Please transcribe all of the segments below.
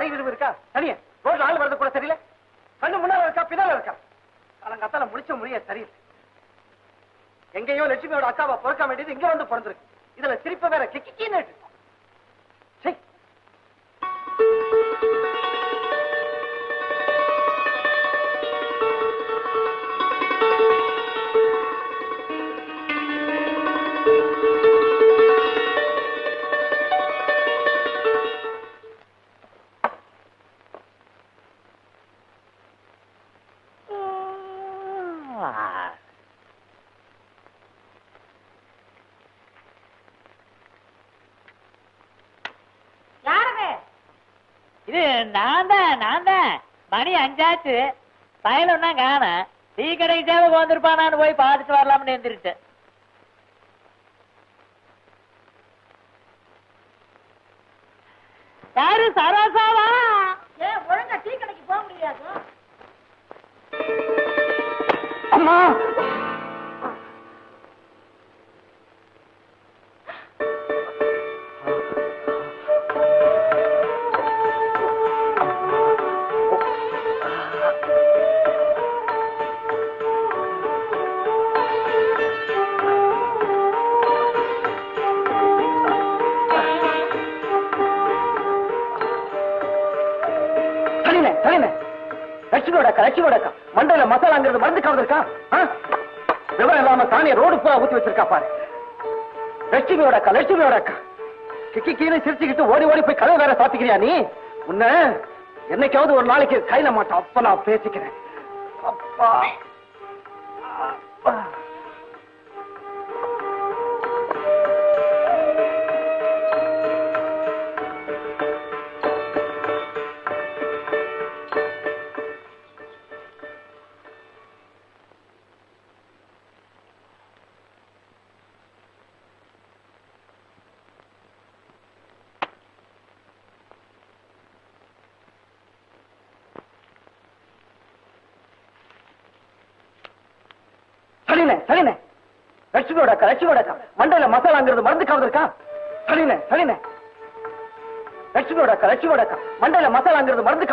அறிவு இருக்கா? தனியா? ரோட்ல ஆள் வரது கூட தெரியல. கண்ணு முன்னால இருக்கா பின்னால இருக்கா? காலங்காத்தால முடிச்ச முடிய சரியில்லை எங்கேயோ லட்சுமியோட அக்காவை பிறக்க வேண்டியது இங்க வந்து பிறந்திருக்கு. இதுல சிரிப்ப வேற கிக்கின்னு நேட்டு இது நான் தான் நான் தான். மணி அஞ்சாச்சு. பயல் ஒன்னா காண. டீ கடைக்கு சேவகம் வந்திருப்பானான்னு போய் பார்த்துட்டு வரலாம்னு எழுந்திருச்சேன் யாரு சரோசாவா அம்மா! லட்சுமியோட அக்கா லட்சுமியோட அக்கா மண்டையில மசாலாங்கிறது மருந்து கவர்ந்திருக்கா விவரம் இல்லாம தானே ரோடு பூரா ஊத்தி வச்சிருக்கா பாரு. லட்சுமியோட அக்கா லட்சுமியோட அக்கா கிக்கி கீழே சிரிச்சுக்கிட்டு ஓடி ஓடி போய் கதை வேற சாத்திக்கிறியா நீ? உன்ன என்னைக்காவது ஒரு நாளைக்கு கையில மாட்டோம் அப்ப நான் பேசிக்கிறேன். அப்பா. சரிண்ணே சரிண்ணே மண்டையில மசாலாங்கிறது மருந்து மண்டையில மசாலாங்கிறது மருந்து?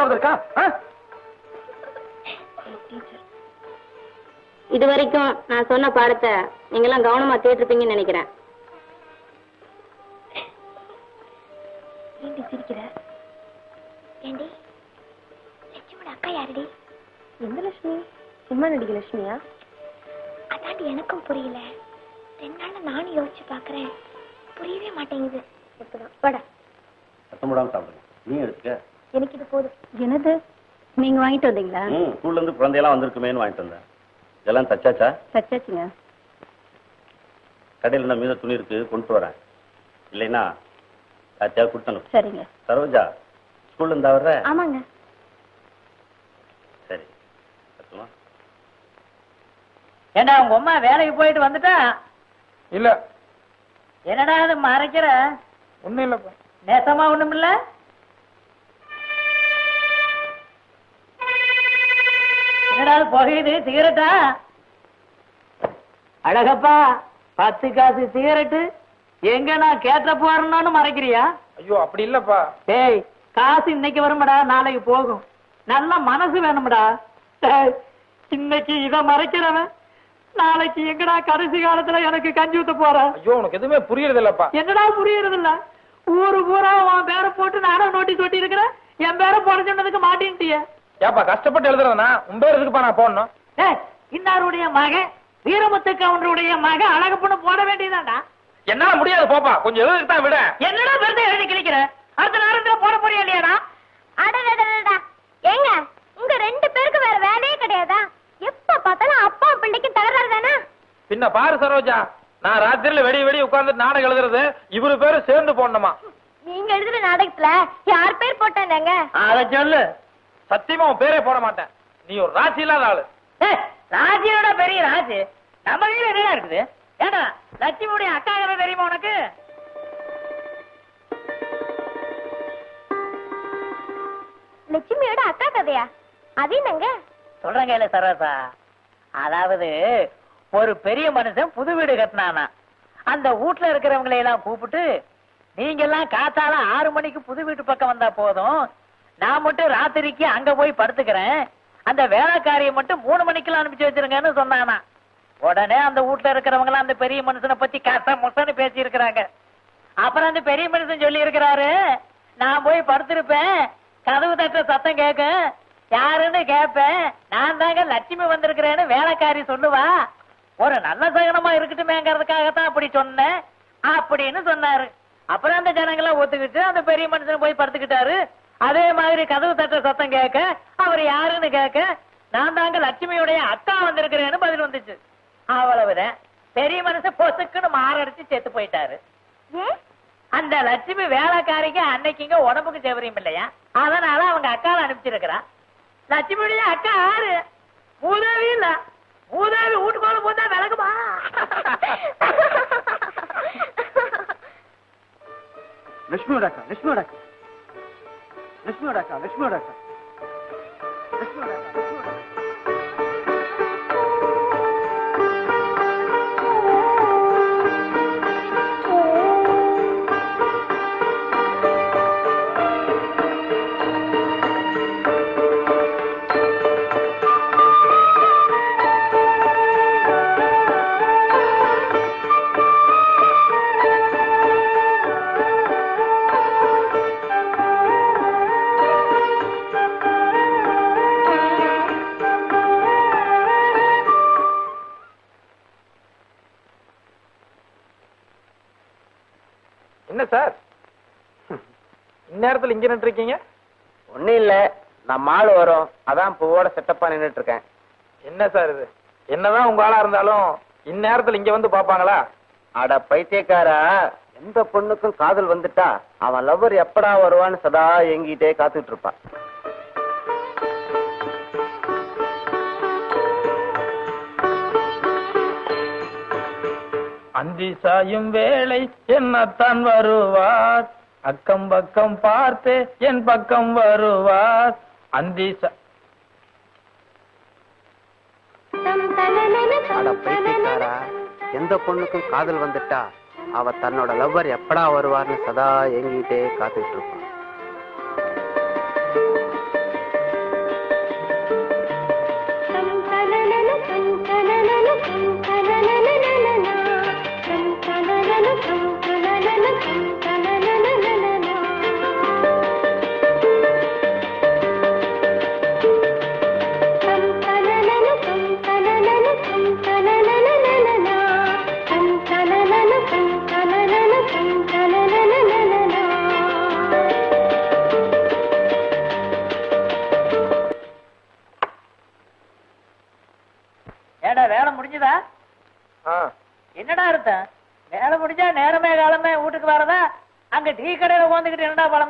இது வரைக்கும் நான் சொன்ன பாடத்தை நீங்க எல்லாம் கவனமா கேட்டிருப்பீங்கன்னு நினைக்கிறேன். ஏண்டி சிரிக்கிற? ஏண்டி? லட்சுமியோட அக்கா யாருடி? எந்த லட்சுமி? சிம்மா நடிகை லட்சுமியா? அதாண்டி எனக்கும் புரியல. ரெண்டு நாள்ல நானும் யோசிச்சு பாக்குறேன். புரியவே மாட்டேங்குது. எப்பதான் வாடா சத்தமிடாம சாப்பிடுங்க நீ எடுத்துக்க எனக்கு இது போதும். என்னது? நீங்க வாங்கிட்டு வந்தீங்களா? ம் ஸ்கூல்ல இருந்து குழந்தையெல்லாம் வந்திருக்குமேன்னு வாங்கிட்டு வந்தேன். இதெல்லாம் தச்சாச்சா? தச்சாச்சுங்க. கடையில் என்ன மீத துணி இருக்கு? கொண்டு வரேன் இல்லைன்னா யாத்தியாவது கொடுத்தணும் சரிங்க. சரோஜா ஸ்கூல்ல இருந்தா வர்ற ஆமாங்க சரி சத்துமா ஏண்டா உங்க அம்மா வேலைக்கு போயிட்டு வந்துட்டா? இல்ல. என்னடா அது மறைக்கிற? ஒண்ணும் இல்லப்பா. நேசமா ஒண்ணுமில்ல என்னடா அது புகையுது? சிகரெட்டா? அழகப்பா பத்து காசு சிகரெட்டு. எங்க நான் கேட்ட போறேன்னு மறைக்கிறியா? ஐயோ அப்படி இல்லப்பா. டேய் காசு இன்னைக்கு வரும்டா நாளைக்கு போகும். நல்ல மனசு வேணும்டா. இன்னைக்கு இத மறைக்கிறவன். நாளைக்கு எங்கடா கடைசி காலத்துல எனக்கு கஞ்சி ஊத்த போற? ஐயோ உனக்கு எதுவுமே புரியறது இல்லப்பா என்னடா புரியறது இல்ல ஊரு பூரா உன் பேரை போட்டு நானும் நோட்டீஸ் ஒட்டி இருக்கிறேன். என் பேரை போட சொன்னதுக்கு மாட்டேன்ட்டிய. ஏப்பா கஷ்டப்பட்டு எழுதுறதுனா உன் பேர் எதுக்குப்பா நான் போடணும்? ஏய் இன்னாருடைய மகன் வீரமுத்து கவுண்டருடைய மகன் அழகப்பண்ணு போட வேண்டியதாடா என்னால முடியாது போப்பா. கொஞ்சம் எழுதுக்கு தான் விட. என்னடா பெருதை எழுதி கிழிக்கிற? அடுத்த நேரத்துல போட போறியா இல்லையாடா அடடடடடா ஏங்க உங்க ரெண்டு பேருக்கு வேற வேலையே கிடையாதா எப்ப பார்த்தாலும் அப்பா பிள்ளைக்கு தகராறு தானே பின்ன பாரு சரோஜா நான் ராத்திரில வெடி வெடி உட்கார்ந்து நாடகம் எழுதுறது இவரு பேரு சேர்ந்து போடணுமா? நீங்க எழுதுற நாடகத்துல யார் பேர் போட்டாங்க அத சொல்லு. சத்தியமா உன் பேரே போட மாட்டேன். நீ ஒரு ராசி இல்லாத ஆளு. ஏய், ராஜியோட பெரிய ராஜு. நம்ம வீடு என்ன இருக்குது? ஏடா லட்சுமியுடைய அக்கா கதை தெரியுமா உனக்கு? லட்சுமியோட அக்கா கதையா? அது என்னங்க? சொல்றேன் கேளு சரோசா அதாவது ஒரு பெரிய மனுஷன் புது வீடு கட்டினானா? அந்த வீட்டுல இருக்கிறவங்களை எல்லாம் கூப்பிட்டு நீங்க எல்லாம் காத்தால ஆறு மணிக்கு புது வீட்டு பக்கம் வந்தா போதும். நான் மட்டும் ராத்திரிக்கு அங்க போய் படுத்துக்கிறேன். அந்த வேலைக்காரியை மட்டும் மூணு மணிக்கெல்லாம் அனுப்பிச்சு வச்சிருங்கன்னு சொன்னானா. உடனே அந்த வீட்டுல இருக்கிறவங்க அந்த பெரிய மனுஷனை பத்தி கச முசன்னு பேசி இருக்கிறாங்க அப்புறம் அந்த பெரிய மனுஷன் சொல்லி இருக்கிறாரு நான் போய் படுத்திருப்பேன். கதவு தட்ட சத்தம் கேட்கும். யாருன்னு கேட்பேன். நான் தாங்க லட்சுமி வந்திருக்கிறேன்னு வேலைக்காரி சொல்லுவா. ஒரு நல்ல சகனமா இருக்கட்டுமேங்கிறதுக்காகத்தான் அப்படி சொன்னேன். அப்படின்னு சொன்னாரு. அப்புறம் அந்த ஜனங்களாம் ஒத்துக்கிட்டு அந்த பெரிய மனுஷன் போய் படுத்துக்கிட்டாரு. அதே மாதிரி கதவு தட்ட சத்தம் கேட்க அவர் யாருன்னு கேட்க நான் தாங்க லட்சுமியுடைய அக்கா வந்திருக்கிறேன்னு பதில் வந்துச்சு. அவ்வளவுதான் பெரிய மனுஷன் பொசுக்குன்னு மாரடிச்சு செத்து போயிட்டாரு. அந்த லட்சுமி வேலைக்காரிக்கு அன்னைக்குங்க உடம்புக்கு செவரியும் இல்லையா? அதனால அவங்க அக்காவை அனுப்பிச்சிருக்கிறா லட்சுமியுடைய அக்கா யாரு? மூதேவி இல்ல. மூதேவி வீட்டுக்குள்ள லட்சுமியோட அக்கா லட்சுமியோட அக்கா லட்சுமியோட அக்கா லட்சுமியோட அக்கா லட்சுமியோட அக்கா என்ன சார்? இந்நேரத்துல இங்க நின்று இருக்கீங்க ஒண்ணும் இல்ல. நான் மாடு வரும். அதான் பூவோட செட்டப்பா நின்னுட்டு இருக்கேன் என்ன சார் இது? என்னதான் உங்க ஆளா இருந்தாலும் இந்நேரத்துல இங்க வந்து பாப்பாங்களா அட பைத்தியக்காரா எந்த பொண்ணுக்கும் காதல் வந்துட்டா அவன் லவ்வர் எப்படா வருவான்னு சதா எங்கிட்டே காத்துட்டு இருப்பான் அந்தி சாயும் வேளை என்னத்தான் வருவார்? அக்கம் பக்கம் பார்த்து என் பக்கம் வருவார். அந்தி எந்த பொண்ணுக்கும் காதல் வந்துட்டா அவ தன்னோட லவ்வர் எப்படா வருவார்னு சதா எங்கிட்டே காத்துட்டு இருப்பான்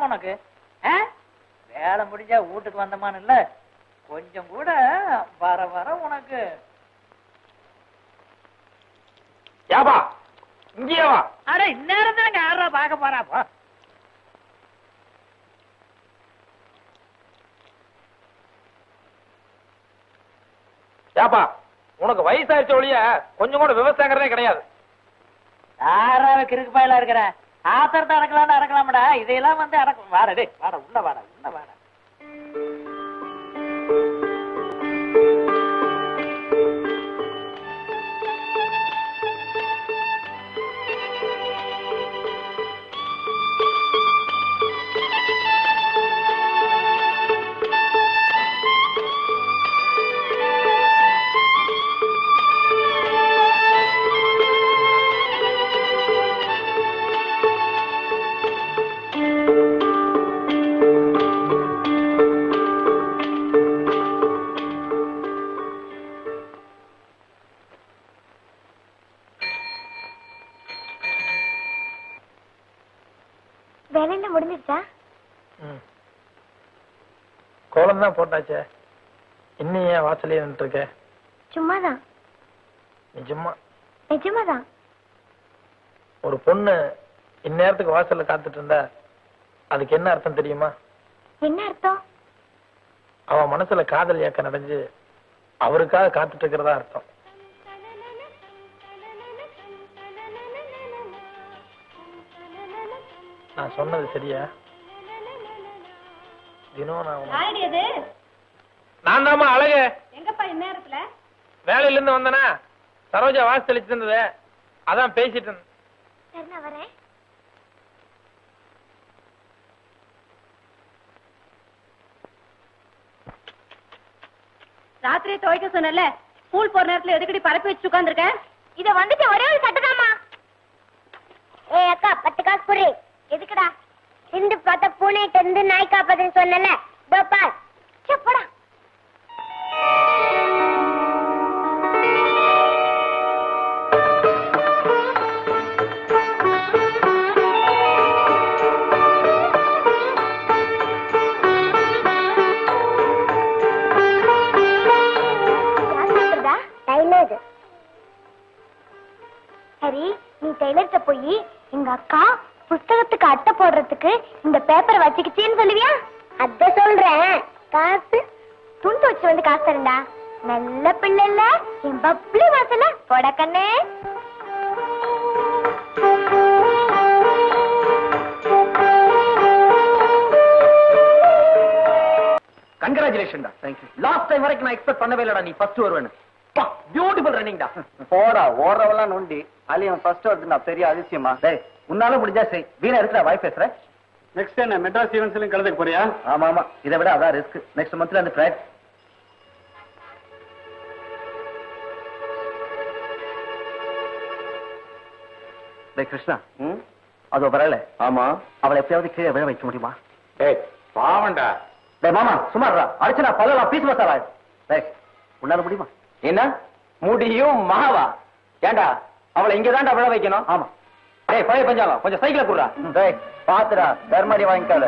உனக்கு? வேலை முடிஞ்சா வீட்டுக்கு வந்தமான்னு இல்ல. கொஞ்சம் கூட வர வர உனக்கு. ஏப்பா இங்கேயே வா. அட யாரா பார்க்க போறாப்பா ஏப்பா உனக்கு வயசாயிருச்ச ஒழிய கொஞ்சம் கூட விவசாயங்கிறதே கிடையாது. யாராவது கிறுக்கு பயலா இருக்கிற? ஆத்திரத்தை அடக்கலாம்னு அடக்கலாம்டா. இதையெல்லாம் வந்து அடக்க வாடா வாட வாடா உள்ள வாடா உள்ள வாடா. கோலம் தான் போட்டாச்சே. இன்னும் ஏன் வாசலே நின்று இருக்க சும்மாதான் நிஜமா நிஜமாதான். ஒரு பொண்ணு இந்நேரத்துக்கு வாசல்ல காத்துட்டு இருந்தா அதுக்கு என்ன அர்த்தம் தெரியுமா? என்ன அர்த்தம்? அவன் மனசுல காதல் ஏக்கம் நடஞ்சு அவருக்காக காத்துட்டு இருக்கிறதா அர்த்தம். நான் சொன்னது சரியா? நான் உன்னை- யாரடி அது? நான் தாம்மா அழகு. எங்கப்பா இந்நேரத்துல? வேலையில இருந்து வந்தனா சரோஜா வாசி தெளிச்சிட்டு இருந்தது அதான் பேசிட்டு இருந்தேன். சரி நான் வரேன் ராத்திரியே துவைக்க சொன்னல ஸ்கூல் போற நேரத்துல எதுக்கடி பரப்பி வச்சு உட்கார்ந்திருக்க? இத வந்துட்டு ஒரே ஒரு சட்டதாமா ஏய் அக்கா பத்து காசு குடு. எதுக்குடா? சிந்து பார்த்த பூனைகிட்ட இருந்து நாய் காப்பதுன்னு சொன்னல இதோ போடா. போடுறதுக்கு இந்த பேப்பரை வச்சுக்கிச்சேன்னு சொல்லுவியா? அத சொல்றேன். காசு? துண்டு வச்சு வந்து காசு தரேன்டா. நல்ல பிள்ளை இல்ல என் பப்ளி வாசல போட கண்ணே. கங்கராச்சுலேஷன் டா தேங்க்யூ லாஸ்ட் டைம் வரைக்கும் நான் எக்ஸ்பெக்ட் பண்ணவே இல்லடா நீ ஃபர்ஸ்ட் வருவேன்னு. பியூட்டிஃபுல் ரன்னிங் டா போடா ஓடுறவெல்லாம் நோண்டி. அலியன் ஃபர்ஸ்ட் வருது நான் பெரிய அதிசயமா. டேய் உன்னால முடிஞ்சா செய். வீணா இருக்கிற வாய் பேசுற. நெக்ஸ்ட் என்ன மெட்ராஸ் ஈவென்ட்ஸ்லயும் கலந்துக்க போறியா? ஆமா ஆமா இதை விட அதான் ரிஸ்க் நெக்ஸ்ட் மந்த்ல அந்த டேய் கிருஷ்ணா. அதோ வரல. ஆமா. அவளை எப்படியாவது கீழே விழ வைக்க முடியுமா? ஏய் பாவண்டா டேய் மாமா சுமார்ரா அடிச்சு நான் பல்லலாம் பீஸ் மசாலா டேய் உன்னால முடியுமா? என்ன? முடியும் மாவா. ஏண்டா? அவளை இங்க தான்டா விழ வைக்கணும். ஆமா. டேய் பழைய பஞ்சாலம் கொஞ்சம் சைக்கிள குடுறா டேய் பாத்துடா தர்மடி வாங்கிக்காத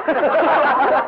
Ha ha ha ha!